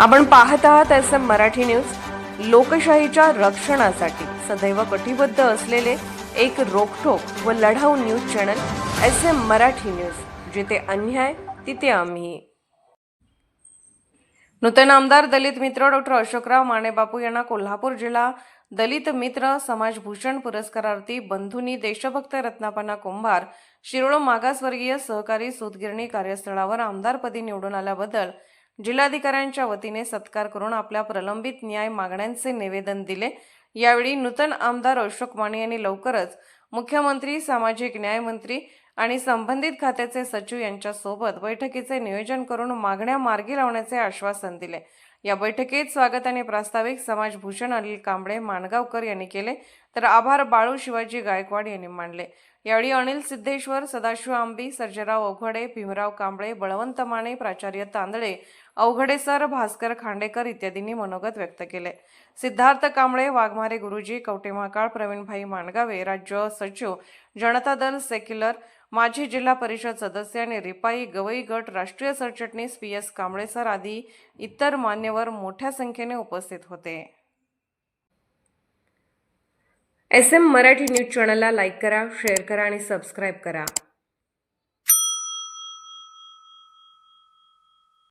आपण पाहत आहात एस एम मराठी न्यूज. लोकशाहीच्या रक्षणासाठी सदैव कटिबद्ध असलेले एक रोखोक व लढाऊ news channel S M Marathi news. जिथे अन्याय तिथे आम्ही. नूतन आमदार दलित मित्र डॉक्टर अशोकराव मानेबापू यांना कोल्हापूर जिल्हा दलित मित्र समाजभूषण पुरस्कारार्थी बंधुनी देशभक्त रत्नापना कुंभार शिरोळ मागासवर्गीय सहकारी सूतगिरणी कार्यस्थळावर आमदारपदी निवडून आल्याबद्दल जिल्हाधिकाऱ्यांच्या वतीने सत्कार करून आपल्या प्रलंबित न्याय मागण्यांचे निवेदन दिले. यावेळी नूतन आमदार अशोक माने यांनी लवकरच मुख्यमंत्री सामाजिक न्याय मंत्री आणि संबंधित खात्याचे सचिव यांच्यासोबत बैठकीचे नियोजन करून मागण्या मार्गी लावण्याचे आश्वासन दिले. या बैठकीत स्वागत आणि प्रास्ताविक समाजभूषण अनिल कांबळे माणगावकर यांनी केले. तर आभार बाळू शिवाजी गायकवाड यांनी मांडले यावेळी अनिल सिद्धेश्वर सदाशिव आंबी सर्जराव अवघडे भीमराव कांबळे बळवंत माने प्राचार्य तांदळे अवघडे सर भास्कर खांडेकर इत्यादींनी मनोगत व्यक्त केले. सिद्धार्थ कांबळे वाघमारे गुरुजी कवटे महाकाळ प्रवीणभाई माणगावे राज्य सचिव जनता दल सेक्युलर माजी जिल्हा परिषद सदस्य आणि रिपाई गवई गट राष्ट्रीय सरचिटणीस पी एस कांबळे सर आदी इतर मान्य मान्यवर मोठ्या संख्येने उपस्थित होते. एस एम मराठी न्यूज चॅनलला लाईक करा शेअर करा आणि सबस्क्राईब करा.